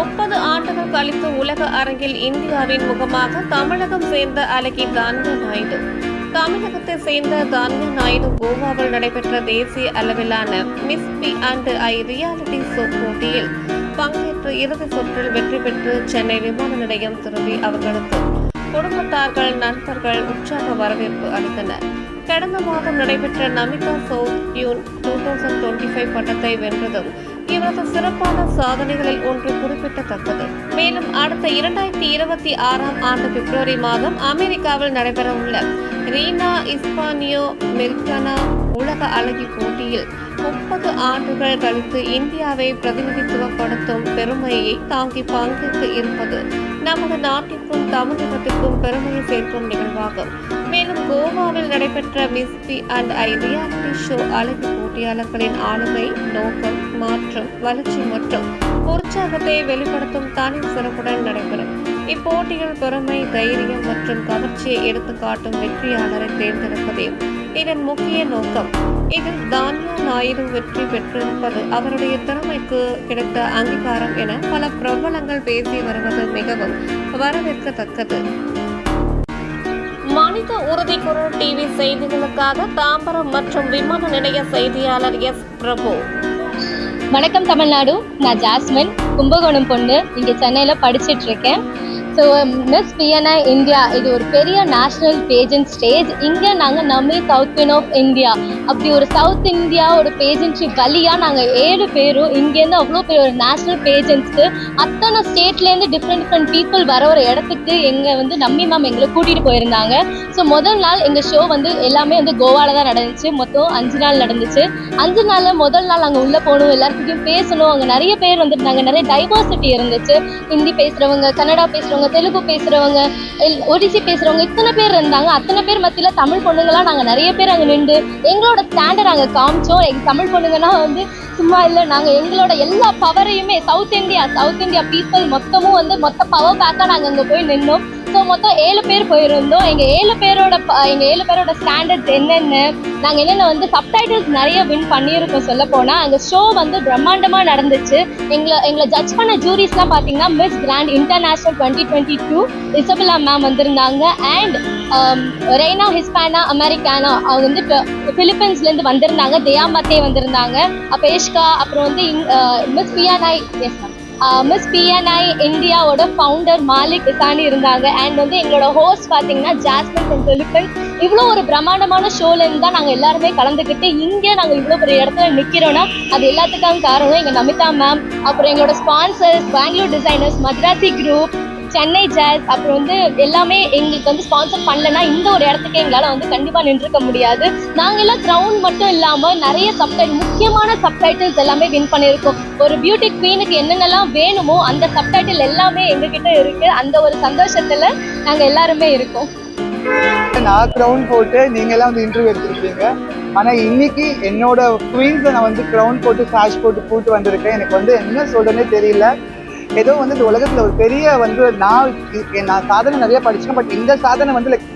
முப்பது ஆண்டுகள் கழித்து உலக அரங்கில் இந்தியாவின் முகமாக தமிழகம் சேர்ந்த அழகி தான்யா நாயுடு. தமிழகத்தை சேர்ந்த தான்யா நாயுடு கோவாவில் நடைபெற்ற தேசிய அளவிலான Miss P and I reality show போட்டியில் பங்கேற்று இறுதி சுற்றில் வெற்றி பெற்று சென்னை விமான நிலையம் திரும்பி அவர்களுக்கு குடும்பத்தார்கள் நண்பர்கள் உற்சாக வரவேற்பு அளித்தனர். கடந்த மாதம் நடைபெற்ற நமிதா சவுத் டியூன் டூ தௌசண்ட் டுவெண்ட்டி ஃபைவ் பட்டத்தை வென்றதும் இவரது சிறப்பான சாதனைகளில் ஒன்று குறிப்பிடத்தக்கது. மேலும் அடுத்த இரண்டாயிரத்தி இருபத்தி ஆறாம் ஆண்டு பிப்ரவரி மாதம் அமெரிக்காவில் நடைபெறவுள்ள ரீனா இஸ்பானியோ மெர்கானா உலக அழகி போட்டியில் முப்பது ஆண்டுகள் கழித்து இந்தியாவை பிரதிநிதித்துவப்படுத்தும் பெருமையை தாங்கி பங்கேற்க இருப்பது நமது நாட்டிற்கும் தமிழகத்திற்கும் பெருமையை சேர்க்கும் நிகழ்வாகும். மேலும் கோவாவில் நடைபெற்ற Miss P and I reality show அழகி போட்டியாளர்களின் ஆளுமை நோக்கம் மற்றும் வளர்ச்சி மற்றும் உற்சாகத்தை வெளிப்படுத்தும் தனி சிறப்புடன் நடைபெறும். இப்போட்டிகள் பெருமை தைரியம் மற்றும் கவர்ச்சியை எடுத்துக்காட்டும் வெற்றியாளரை தேர்ந்தெடுப்பதே இதன் முக்கிய நோக்கம். இதில் தானியா நாயுடு வெற்றி பெற்றிருப்பது அவருடைய திறமைக்கு கிடைத்த அங்கீகாரம் என பல பிரபலங்கள் பேசி வருவது மிகவும் வரவேற்கத்தக்கது. மனித உறுதி குரல் டிவி செய்திகளுக்காக தாம்பரம் மற்றும் விமான நிலைய செய்தியாளர் எஸ். பிரபு. வணக்கம் தமிழ்நாடு. நான் ஜாஸ்மின். கும்பகோணம் பொண்ணு. இங்கே சென்னையில் படிச்சிட்டு இருக்கேன். ஸோ மிஸ் பிஎன்ஐ இந்தியா இது ஒரு பெரிய நேஷ்னல் பேஜன் ஸ்டேஜ் இங்கே நாங்கள் நம்மி சவுத் பின் ஆஃப் இந்தியா அப்படி ஒரு சவுத் இந்தியா ஒரு பேஜன்சி வழியாக நாங்கள் ஏழு பேரும் இங்கேருந்து அவ்வளோ பெரிய ஒரு நேஷ்னல் பேஜன்ஸ்க்கு அத்தனை ஸ்டேட்லேருந்து டிஃப்ரெண்ட் டிஃப்ரெண்ட் பீப்புள் வர ஒரு இடத்துக்கு எங்கள் வந்து நம்மி மேம் எங்களை கூட்டிகிட்டு போயிருந்தாங்க. ஸோ முதல் நாள் எங்கள் ஷோ வந்து எல்லாமே வந்து கோவாவில் தான் நடந்துச்சு. மொத்தம் அஞ்சு நாள் நடந்துச்சு. அஞ்சு நாளில் முதல் நாள் அங்கே உள்ளே போகணும் எல்லாருக்கிட்டையும் பேசணும். அங்கே நிறைய பேர் வந்துருந்தாங்க. நிறைய டைவர்சிட்டி இருந்துச்சு. ஹிந்தி பேசுகிறவங்க கன்னடா பேசுகிறவங்க தெலுங்கு பேசுகிறவங்க ஒடிசி பேசுகிறவங்க இத்தனை பேர் இருந்தாங்க. அத்தனை பேர் மத்தியில் தமிழ் பொண்ணுங்களாம் நாங்கள் நிறைய பேர் அங்கே நின்று எங்களோட ஸ்டாண்டை நாங்கள் காமிச்சோம். எங்கள் தமிழ் பொண்ணுங்கன்னா வந்து சும்மா இல்லை நாங்கள் எங்களோட எல்லா பவரையுமே south India south India people மொத்தமும் வந்து மொத்த பவர் பேக்காக நாங்கள் அங்கே போய் நின்னோம். ஸோ மொத்தம் ஏழு பேர் போயிருந்தோம். எங்கள் ஏழு பேரோட ப- எங்க ஏழு பேரோட ஸ்டாண்டர்ட்ஸ் என்னென்ன நாங்கள் என்னென்ன வந்து சப்டைட்டில்ஸ் நிறைய வின் பண்ணியிருக்கோம் சொல்ல போனால் அந்த ஷோ வந்து பிரம்மாண்டமாக நடந்துச்சு. எங்களை எங்களை ஜட்ஜ் பண்ண ஜூரிஸ்லாம் பார்த்தீங்கன்னா Miss Grand International twenty twenty two Isabella ma'am வந்திருந்தாங்க. அண்ட் ரெய்னா ஹிஸ்பானா அமெரிக்கானா அவங்க வந்து இப்போ பிலிப்பைன்ஸ்லேருந்து வந்திருந்தாங்க. தியாமத்தே வந்திருந்தாங்க. அப்போ ஏஷ்கா அப்புறம் வந்து மிஸ் பியானாய் எஸ் மேம் மிஸ் பிஎன்ஐ இந்தியாவோட ஃபவுண்டர் மாலிக் இசானி இருந்தாங்க. அண்ட் வந்து எங்களோட ஹோஸ்ட் பார்த்தீங்கன்னா ஜாஸ்மின் அண்ட் தொலிப்பன் இவ்வளோ ஒரு பிரம்மாண்டமான ஷோலேருந்து தான் நாங்கள் எல்லாருமே கலந்துக்கிட்டு இங்கே நாங்கள் இவ்வளோ பெரிய இடத்துல நிற்கிறோன்னா அது எல்லாத்துக்கும் காரணம் எங்கள் நமிதா மேம் அப்புறம் எங்களோட sponsors Bangalore designers Madurasi group Chennai jazz அப்புறம் வந்து எல்லாமே எங்களுக்கு வந்து ஸ்பான்சர் பண்ணலன்னா இந்த ஒரு இடத்துக்கு எங்களால் வந்து கண்டிப்பாக நின்றுக்க முடியாது. நாங்கள் எல்லாம் கிரவுண்ட் மட்டும் இல்லாமல் நிறைய சப்டைட் முக்கியமான சப்டைட்டில்ஸ் எல்லாமே வின் பண்ணியிருக்கோம். ஒரு பியூட்டி குவீனுக்கு என்னென்னலாம் வேணுமோ அந்த சப்டைட்டில் எல்லாமே எங்ககிட்ட இருக்கு. அந்த ஒரு சந்தோஷத்தில் நாங்கள் எல்லாருமே இருக்கோம். நான் க்ரௌன் போட்டு நீங்க எல்லாம் வந்து இன்டர்வியூ எடுத்திருப்பீங்க ஆனா இன்னைக்கு என்னோட குவீன்ஸை நான் வந்து க்ரௌன் போட்டு ஃபிளாஷ் போட்டு கூட்டு வந்திருக்கேன். எனக்கு வந்து என்ன சொல்றேன்னே தெரியல. ஏதோ வந்து இந்த உலகத்துல ஒரு பெரிய வந்து நான் நான் சாதனை நிறைய படிச்சேன் பட் இந்த சாதனை வந்து லைக்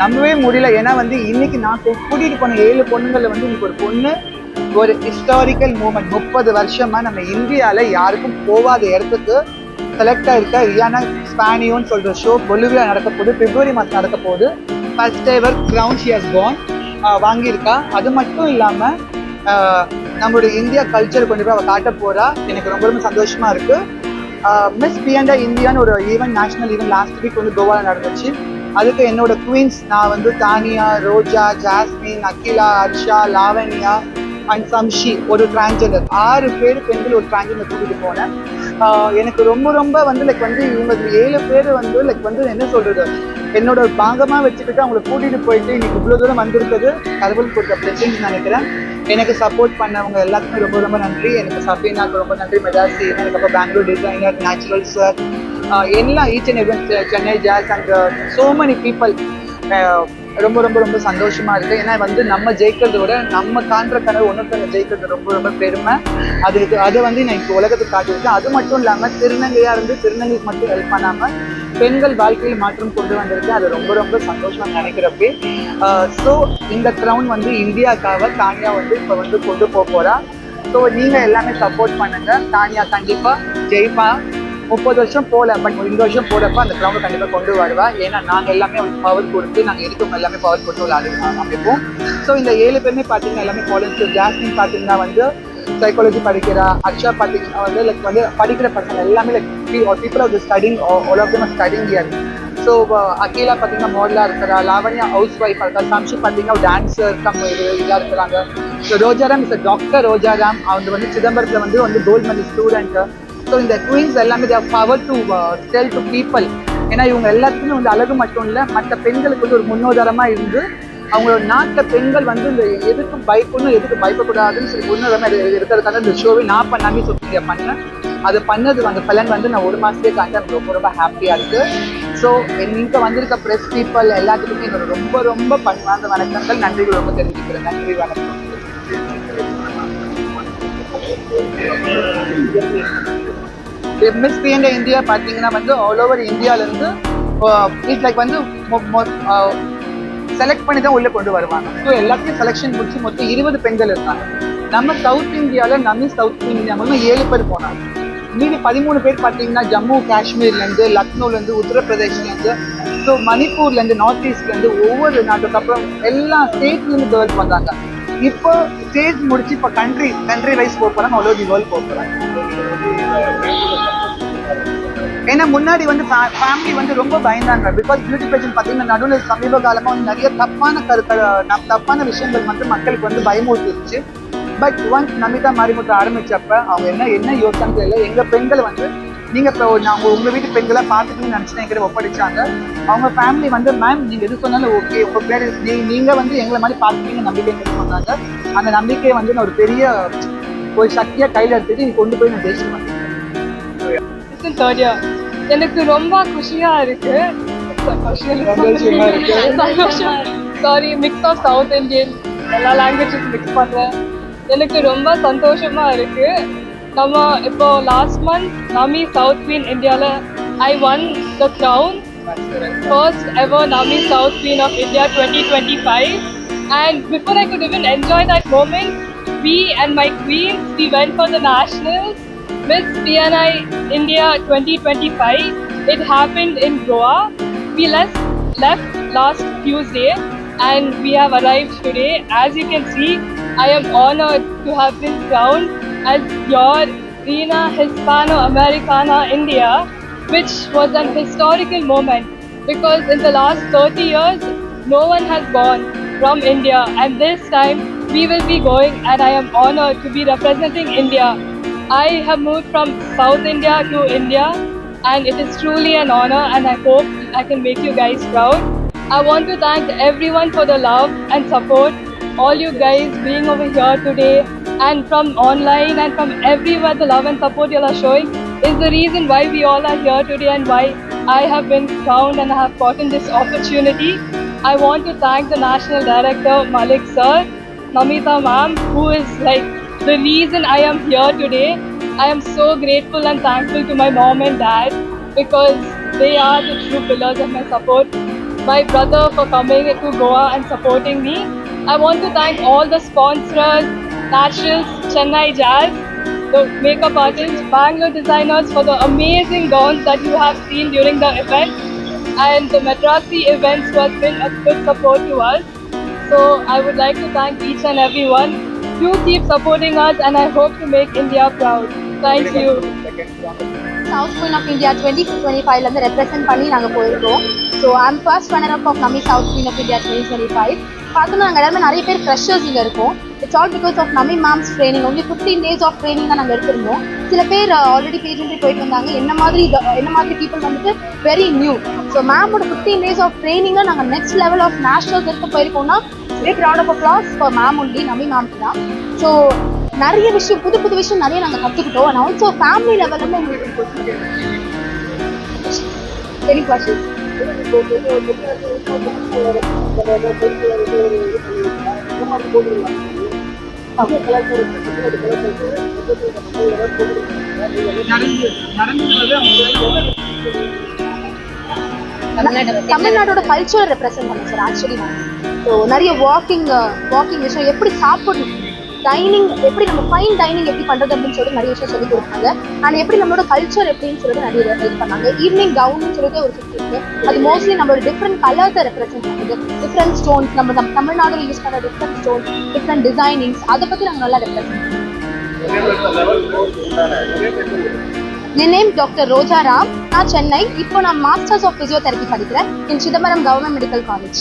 நம்பவே முடியல. ஏன்னா வந்து இன்னைக்கு நான் கூட்டிகிட்டு கூட்டிட்டு போன ஏழு பொண்ணுங்களில் வந்து இன்னைக்கு ஒரு பொண்ணு ஒரு ஹிஸ்டாரிக்கல் மூமெண்ட் முப்பது வருஷமா நம்ம இந்தியால யாருக்கும் போகாத இடத்துக்கு செலக்ட் ஆயிருக்க ரியானா ஸ்பானியோன்னு சொல்ற ஷோ பொலிவியா நடக்க போகுது பிப்ரவரி மாதம் நடக்க போகுது first ever crown she has வாங்கியிருக்கா. அது மட்டும் இல்லாம நம்மளுடைய இந்தியா கல்ச்சர் கொண்டு போய் அவள் காட்ட போறா. எனக்கு ரொம்ப ரொம்ப சந்தோஷமா இருக்கு. மிஸ் பிஎன்டா இந்தியான்னு ஒரு event national event last week வந்து கோவாவில் நடந்துச்சு. அதுக்கு என்னோட குவீன்ஸ் நான் வந்து தானியா ரோஜா ஜாஸ்மின் அகிலா ஹர்ஷா லாவண்யா அண்ட் சம்ஷி ஒரு டிரான்ஜெண்டர் ஆறு பேர் பெண்கள் ஒரு டிரான்ஜெண்டர் கூட்டிட்டு போனேன். எனக்கு ரொம்ப ரொம்ப வந்து லைக் வந்து இவங்க ஏழு பேர் வந்து லைக் வந்து என்ன சொல்றது? என்னோட பாகமா வச்சுக்கிட்டு அவங்கள கூட்டிட்டு போயிட்டு இன்னைக்கு இவ்வளவு தூரம் வந்திருக்கிறது கடவுள் கொடுத்த பிளஸிங்ஸ் நினைக்கிறேன். எனக்கு சப்போர்ட் பண்ணவங்க எல்லாத்துக்குமே ரொம்ப ரொம்ப நன்றி. எனக்கு சஃபீனாக்கு ரொம்ப நன்றி மெஜாசி எனக்கு அப்புறம் பெங்களூர் டிசைனர் நேச்சுரல் சார் எல்லாம் ஈச் அண்ட் எவ்ரி சென்னை ஜாஸ் அண்ட் சோ மெனி பீப்புள் ரொம்ப ரொம்ப ரொம்ப சந்தோஷமா இருக்கு. ஏன்னா வந்து நம்ம ஜெயிக்கிறத விட நம்ம காண்ற கனவு ஒன்றுக்கான ஜெயிக்கிறது ரொம்ப ரொம்ப பெருமை. அதுக்கு அதை வந்து நான் இப்போ உலகத்துக்கு காட்டியிருக்கேன். அது மட்டும் இல்லாமல் திருநங்கையா இருந்து திருநங்கைக்கு மட்டும் ஹெல்ப் பண்ணாமல் பெண்கள் வாழ்க்கையில் மாற்றம் கொண்டு வந்திருக்கு. அது ரொம்ப ரொம்ப சந்தோஷமா நினைக்கிறப்பே. ஸோ இந்த க்ரௌன் வந்து இந்தியாக்காக தானியா வந்து இப்போ வந்து கொண்டு போக போறா. ஸோ நீங்க எல்லாமே சப்போர்ட் பண்ணுங்க. தானியா கண்டிப்பா ஜெயிப்பா. முப்பது வருஷம் போல பட் இந்த வருஷம் போறப்ப அந்த கிரவுண்டை கண்டிப்பாக கொண்டு வருவா. ஏன்னா நாங்கள் எல்லாமே அவளுக்கு பவர் கொடுத்து நாங்கள் இருக்கவங்க எல்லாமே பவர் கொடுத்து விளையாடுவோம் அமைப்போம் ஸோ இந்த ஏழு பேருமே பார்த்தீங்கன்னா எல்லாமே காலேஜ் ஜாஸ்மின் பார்த்தீங்கன்னா வந்து சைக்காலஜி படிக்கிறா அக்ஷா பார்த்தீங்கன்னா வந்து லைக் வந்து படிக்கிற பசங்க எல்லாமே like people of studying all of them studying year so Akila பார்த்தீங்கன்னா மாடலாக இருக்கிறா லாவண்யா ஹவுஸ் ஒய்ஃப் இருக்கா சம்ஷி பார்த்தீங்கன்னா டான்ஸர் கம் இது இதாக இருக்கிறாங்க. So Rojaram is doctor Rojaram. அவங்க வந்து சிதம்பரத்தில் வந்து வந்து கோல்ட் மெடல் ஸ்டூடெண்ட்டு ஸோ இந்த குயின்ஸ் எல்லாமே they've power to tell to people ஏன்னா இவங்க எல்லாத்துக்குமே வந்து அழகு மட்டும் இல்லை மற்ற பெண்களுக்கு வந்து ஒரு முன்னோதாரமாக இருந்து அவங்களோட நாட்டில் பெண்கள் வந்து இந்த எதுக்கு பயப்படணும் எதுக்கு பயப்படக்கூடாதுன்னு சொல்லி முன்னுரிமை இருக்கிறதுக்காக இந்த ஷோவை நான் பண்ணாமே சொல்லி பண்ணேன். அது பண்ணது அந்த பலன் வந்து நான் ஒரு மாதத்துலேயே காண்டி ரொம்ப ரொம்ப ஹாப்பியாக இருக்குது ஸோ இங்கே வந்திருக்க ப்ரெஸ் பீப்புள் எல்லாத்துக்குமே என்னோட ரொம்ப ரொம்ப பண்பார்ந்த வணக்கங்கள். நன்றிகள் ரொம்ப தெரிஞ்சுக்கிறேன் நன்றி வணக்கம். மிஸ் பிஎன்ட இந்தியா பார்த்தீங்கன்னா வந்து ஆல் ஓவர் இந்தியாவிலேருந்து இட்ஸ் லைக் வந்து செலக்ட் பண்ணி தான் உள்ளே கொண்டு வருவாங்க. ஸோ எல்லாத்தையும் செலெக்ஷன் முடிச்சு மொத்தம் இருபது பெண்கள் இருக்காங்க. நம்ம சவுத் இந்தியாவில் நம்ம சவுத் இந்தியா மூலமாக ஏழு பேர் போனாங்க. மீதி பதிமூணு பேர் பார்த்தீங்கன்னா ஜம்மு காஷ்மீர்லேருந்து லக்னோலேருந்து உத்தரப்பிரதேஷ்லேருந்து ஸோ மணிப்பூர்லேருந்து நார்த் ஈஸ்ட்லேருந்து ஒவ்வொரு நாட்டுக்கு அப்புறம் எல்லா ஸ்டேட்லேருந்து டெவலப் வந்தாங்க. இப்போ ஸ்டேட் முடிச்சு இப்போ கண்ட்ரி கண்ட்ரி வைஸ் போக போகிறாங்க ஆல் ஓவர் தி வேர்ல்ட் போக போகிறாங்க ஏன்னா முன்னாடி வந்து ஃபேமிலி வந்து ரொம்ப பயந்தாங்க. பிகாஸ் பியூட்டி பேஷன் பார்த்தீங்கன்னா நடுவில் சமீப காலமாக வந்து நிறைய தப்பான கருக்கள் தப்பான விஷயங்கள் வந்து மக்களுக்கு வந்து பயமுறுத்துச்சு பட் ஒன்ஸ் நமிதா மாரிமுத்து ஆரம்பிச்சப்ப அவங்க என்ன என்ன யோசனை தெரியல. எங்கள் பெண்கள் வந்து நீங்கள் இப்போ நாங்கள் உங்கள் வீட்டு பெண்களை பார்த்துக்கணும்னு நினச்சி எங்கிட்ட ஒப்படைச்சாங்க. அவங்க ஃபேமிலி வந்து மேம் நீங்கள் எது சொன்னாலும் ஓகே உங்கள் பேரண்ட்ஸ் நீ நீங்கள் வந்து எங்களை மாதிரி பார்த்துக்கிங்க நம்பிக்கை சொன்னாங்க. அந்த நம்பிக்கையை வந்து நான் ஒரு பெரிய ஒரு சக்தியாக கையில் எடுத்துட்டு நீ கொண்டு போய் நான் ஜெயிச்சு படிச்சுட்டு தேர்ட் இயர் எனக்கு ரொம்ப குஷியா இருக்கு சந்தோஷம் sorry mix of South Indian எல்லா லாங்குவேஜஸ் மிக்ஸ் பண்ணுறேன் எனக்கு ரொம்ப சந்தோஷமா இருக்கு நம்ம இப்போ last month Nami South Queen இந்தியாவில் I won the crown first ever Nami South Queen of India twenty twenty five and before I could even enjoy that moment we and my queens, the went for the nationals Miss PNI India 2025. It happened in Goa. We left, left last Tuesday and we have arrived today. As you can see, I am honored to have been crowned as your Reina Hispano Americana India which was an historical moment because in the last 30 years, no one has gone from India, and this time we will be going, and I am honored to be representing India. I have moved from South India to India, and it is truly an honor, and I hope I can make you guys proud. I want to thank everyone for the love and support, all you guys being over here today, and from online and from everywhere, the love and support you are showing is the reason why we all are here today and why I have been crowned and I have gotten this opportunity. I want to thank the National Director Malik Sir, Namita Ma'am, who is like the reason I am here today. I am so grateful and thankful to my mom and dad because they are the true pillars of my support. My brother for coming to Goa and supporting me. I want to thank all the sponsors, Naturals, Chennai Jazz, the makeup artists, Bangalore designers for the amazing gowns that you have seen during the event, and the Madrasi events who has been a good support to us. So I would like to thank each and everyone. You keep supporting us, and I hope to make India proud. Thank you. South Queen of India twenty twenty ஃபைவ்லேருந்து represent பண்ணி நாங்கள் போயிருக்கோம். So I'm first runner up of Nami South Queen of India twenty twenty five பார்த்தோம்னா நாங்கள் எல்லாருமே நிறைய பேர் freshers இங்கே இருக்கோம். It's all because of Nami ma'am's training only fifteen days of training தான் நாங்கள் எடுத்திருந்தோம். சில பேர் uh, ஆல்ரெடி பேஜென்ட்ரி போயிட்டு வந்தாங்க. என்ன மாதிரி என்ன மாதிரி பீப்புள் வந்துட்டு வெரி நியூ ஸோ மேமோட ஃபிஃப்டீன் டேஸ் ஆஃப் ட்ரைனிங்கில் நாங்கள் நெக்ஸ்ட் லெவல் ஆஃப் நேஷனல்ஸ் எடுத்து போயிருக்கோம்னா great round of applause for ma'am only Nami மேம்க்கு தான் ஸோ நிறைய விஷயம் புது புது விஷயம் நிறைய நாங்கள் கற்றுக்கிட்டோம் அண்ட் ஆல்சோ ஃபேமிலி லெவலில் உங்களுக்கு Any questions? தமிழ்நாட்டோட கல்ச்சர் ரெப்ரசென்ட் பண்ண சார் ஆக்சுவலி ஸோ நிறைய வாக்கிங் வாக்கிங் uh, விஷயம். எப்படி சாப்பிடணும்? டைனிங் எப்படி நம்ம ஃபைன் டைனிங் எப்படி பண்றது அப்படின்னு சொல்லிட்டு நிறைய விஷயம் சொல்லி கொடுத்தாங்க அண்ட் எப்படி நம்மளோட கல்ச்சர் எப்படின்னு சொல்லிட்டு நிறைய ஹெல்ப் பண்ணாங்க. ஈவினிங் கவுன்னு சொல்லிட்டு ஒரு செட் இருக்கு. அது மோஸ்ட்லி நம்மளோட டிஃப்ரெண்ட் கலர்ஸை ரெப்ரசென்ட் பண்ணுது. டிஃப்ரெண்ட் ஸ்டோன்ஸ் நம்ம நம்ம தமிழ்நாடுல யூஸ் பண்ண டிஃப்ரெண்ட் ஸ்டோன்ஸ் டிஃப்ரெண்ட் டிசைனிங்ஸ் அதை பத்தி நாங்கள் நல்லா ரெப்ரசென்ட் என் நேம் டாக்டர் ரோஜா ராம். நான் சென்னை. இப்போ நான் மாஸ்டர்ஸ் ஆஃப் பிசியோதெரபி படிக்கிறேன். என் சிதம்பரம் கவர்மெண்ட் மெடிக்கல் காலேஜ்